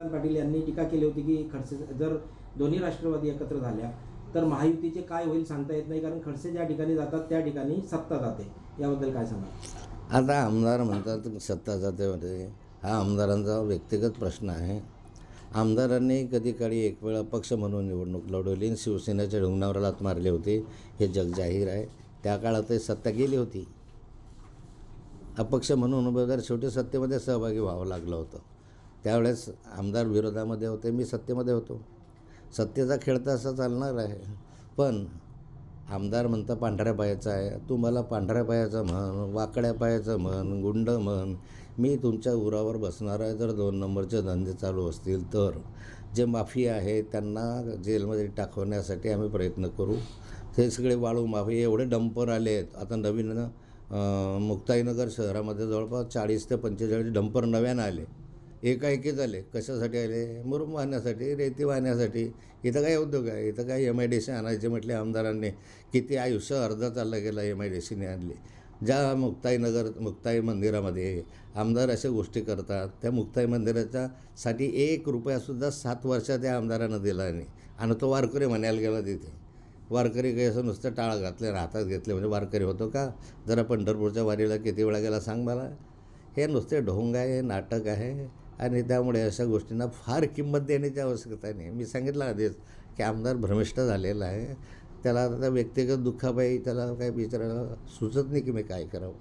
पाटील यांनी टीका केली होती की खडसे जर दोन्ही राष्ट्रवादी एकत्र झाल्या तर महायुतीचे काय होईल सांगता येत नाही कारण खडसे ज्या ठिकाणी जातात त्या ठिकाणी सत्ता जाते. याबद्दल काय सांगा आता आमदार म्हणतात सत्ता जातेमध्ये म्हणजे हा आमदारांचा व्यक्तिगत प्रश्न आहे. आमदारांनी कधी काळी एक वेळा पक्ष म्हणून निवडणूक लढवली आणि शिवसेनेच्या रुग्णावर लात मारले होते. हे जग जाहीर आहे. त्या काळात सत्ता गेली होती. अपक्ष म्हणून उमेदवार शेवटी सत्तेमध्ये सहभागी व्हावं लागलं होतं. त्यावेळेस आमदार विरोधामध्ये होते मी सत्तेमध्ये होतो. सत्तेचा खेळ तर असा चालणार आहे पण आमदार म्हणतं पांढऱ्या पायाचा आहे तू मला पांढऱ्या पायाचं म्हण वाकड्या पायाचं म्हण गुंड म्हण मी तुमच्या उरावर बसणार आहे जर दोन नंबरचे धंदे चालू असतील तर. जे माफिया आहे त्यांना जेलमध्ये टाकवण्यासाठी आम्ही प्रयत्न करू. ते सगळे वाळू माफी एवढे डंपर आले आहेत. आता नवीन मुक्ताईनगर शहरामध्ये जवळपास चाळीस ते पंचेचाळीस डंपर नव्यानं आले. एकाएकी झाले. कशासाठी आले? मुरुम वाहण्यासाठी रेती वाहण्यासाठी. इथं काय उद्योग आहे? इथं काय एम आय डी सी आणायचे म्हटले आमदारांनी? किती आयुष्य अर्धा चालला गेला एम आय डी सीने आणली. ज्या मुक्ताईनगर मुक्ताई मंदिरामध्ये आमदार अशा गोष्टी करतात त्या मुक्ताई मंदिराच्या साठी एक रुपयासुद्धा सात वर्षात त्या आमदारानं दिला नाही. आणि तो वारकरी म्हणायला गेला तिथे. वारकरी काही असं नुसतं टाळ घातले हातात घेतले म्हणजे वारकरी होतो का? जरा पंढरपूरच्या वारीला किती वेळा गेला सांग मला. हे नुसते ढोंग आहे नाटक आहे. आणि त्यामुळे अशा गोष्टींना फार किंमत देण्याची आवश्यकता नाही. मी सांगितलं आधीच की आमदार भ्रमिष्ठ झालेला आहे. त्याला आता व्यक्तिगत दुःखापायी त्याला काही विचारायला सुचत नाही की मी काय करावं.